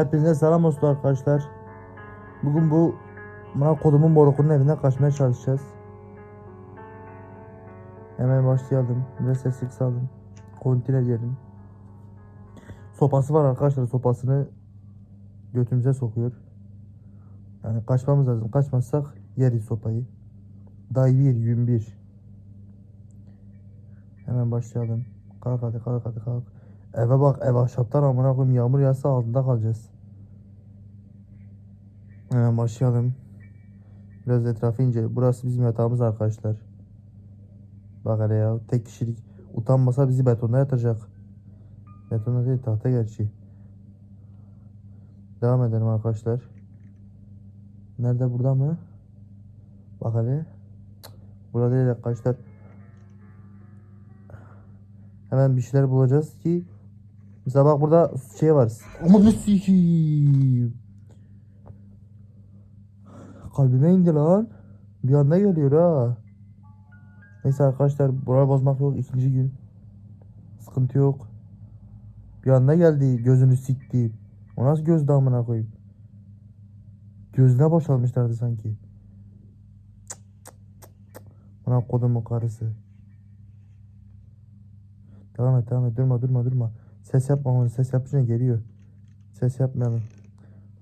Hepinize selam olsun arkadaşlar. Bugün bu buna kodumun morukunun evinden kaçmaya çalışacağız. Hemen başlayalım. Biraz seslik salın. Kontine diyelim. Sopası var arkadaşlar. Sopasını götümüze sokuyor. Yani kaçmamız lazım. Kaçmazsak yeriz sopayı. Day 1, gün 1. Hemen başlayalım. Kalk hadi kalk hadi kalk. Eve bak ev ahşaptan amına koyayım yağmur yağsa altında kalacağız. Hemen başlayalım. Biraz etrafı ince. Burası bizim yatağımız arkadaşlar. Bak hele ya tek kişilik. Utanmasa bizi betonda yatıracak. Betonda değil tahta gerçi. Devam edelim arkadaşlar. Nerede burada mı? Bak hele. Burada değil arkadaşlar. Hemen bir şeyler bulacağız ki Mesela bak burada şey var. Ne sikiyim. Kalbime indi lan. Bir anda geliyor ha. Neyse arkadaşlar burayı bozmak yok. ikinci gün. Sıkıntı yok. Bir anda geldi gözünü sikti. O nasıl göz damına koyayım. Gözüne boşalmışlardı sanki. Ona kodumun karısı. Devam et devam et durma durma durma. Ses yapmamalı. Ses yapınca geliyor. Ses yapmayalım.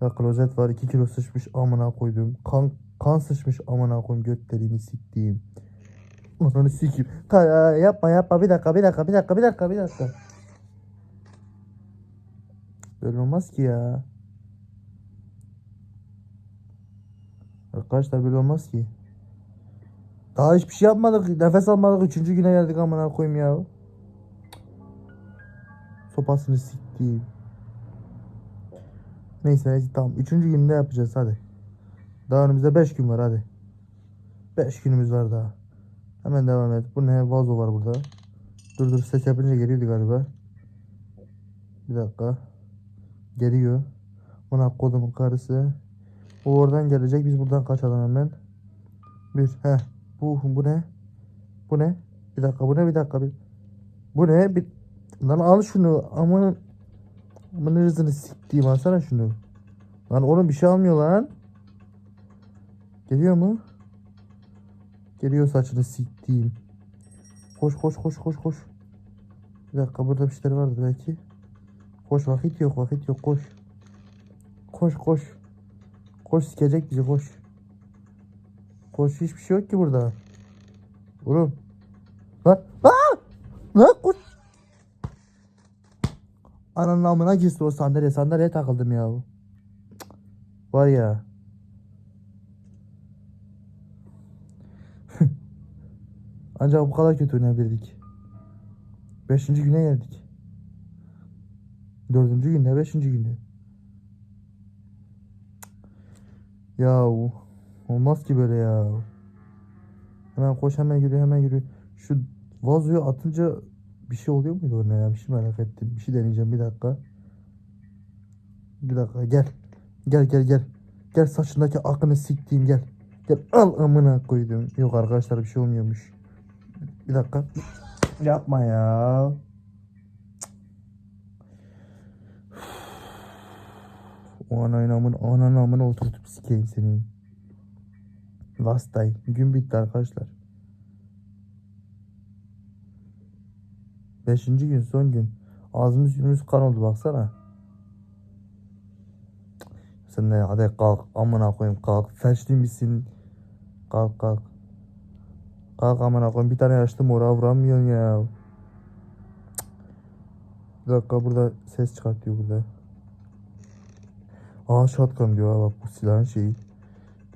Ya klozet var 2 kilo sıçmış amına koydum. Kan kan sıçmış amına koyayım göt deliğini siktiğim. Ananı sikeyim. Yapma yapma bir dakika bir dakika bir dakika bir dakika bir dakika. Böyle olmaz ki ya. Arkadaşlar böyle olmaz ki. Daha hiçbir şey yapmadık. Nefes almadık. Üçüncü güne geldik amına koyayım ya. Sopasını siktiğim. Neyse neyse tamam. Üçüncü günde yapacağız hadi. Daha önümüzde 5 gün var hadi. 5 günümüz var daha. Hemen devam et. Bu ne? Vazo var burada. Dur dur ses yapınca geliyordu galiba. Bir dakika. Geliyor. Ona kodumun karısı. O oradan gelecek. Biz buradan kaçalım hemen. Bir. He. Bu, bu ne? Bu ne? Bir dakika bu ne? Bir dakika. Bir. Bu ne? Bir. Lan al şunu. Aman. Aman hırzını siktiğim. Alsana şunu. Lan oğlum bir şey almıyor lan. Geliyor mu? Geliyor saçını siktiğim. Koş koş koş koş koş. Bir dakika burada bir şeyler vardı belki. Koş vakit yok vakit yok koş. Koş koş. Koş sikecek bizi koş. Koş hiçbir şey yok ki burada. Oğlum. Lan. Aa! Lan koş. Ananın amına girsin o sandalye. Sandalyeye takıldım ya. Var ya. Ancak bu kadar kötü oynayabilirdik. Beşinci güne geldik. Dördüncü günde, beşinci günde. Ya olmaz ki böyle ya. Hemen koş hemen yürü hemen yürü. Şu vazoyu atınca bir şey oluyor muydu orada ya? Bir şey merak ettim. Bir şey deneyeceğim bir dakika. Bir dakika gel. Gel gel gel. Gel saçındaki akını siktiğim gel. Gel al amına koydum. Yok arkadaşlar bir şey olmuyormuş. Bir dakika. Yapma ya. O anayın amın ananın amına oturtup sikeyim senin. Last day. Gün bitti arkadaşlar. Beşinci gün son gün. Ağzımız yüzümüz kan oldu baksana. Sen de hadi kalk amına koyayım kalk. Felçli misin? Kalk kalk. Kalk amına koyayım bir tane yaşlı mora vuramıyorsun ya. Bir dakika burada ses çıkartıyor burada. Aa shotgun diyor ha bak bu silahın şeyi.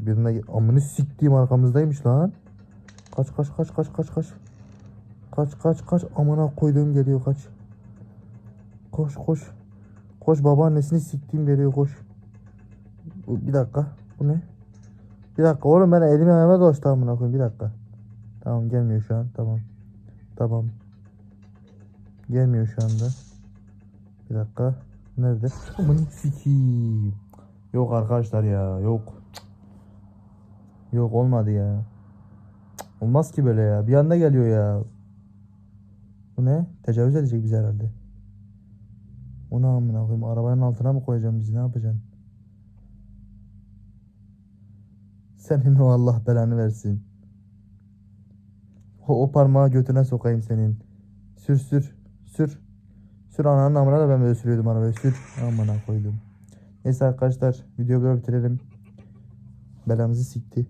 Birine amını siktiğim arkamızdaymış lan. Kaç kaç kaç kaç kaç kaç. Kaç kaç kaç amına koyduğum geliyor kaç. Koş koş. Koş babaannesini siktiğim geliyor koş. Bir dakika. Bu ne? Bir dakika oğlum ben elimi ayağıma dolaştı amına koyayım bir dakika. Tamam gelmiyor şu an tamam. Tamam. Gelmiyor şu anda. Bir dakika. Nerede? Aman sikiyim. Yok arkadaşlar ya yok. Yok olmadı ya. Olmaz ki böyle ya. Bir anda geliyor ya. Bu ne? Tecavüz edecek bizi herhalde. Onu amına koyayım. Arabanın altına mı koyacağım bizi? Ne yapacaksın? Senin o Allah belanı versin. O, o parmağı götüne sokayım senin. Sür sür. Sür. Sür ananın amına da ben böyle sürüyordum arabayı. Sür. Amına koydum. Neyse arkadaşlar videoyu bitirelim. Belamızı sikti.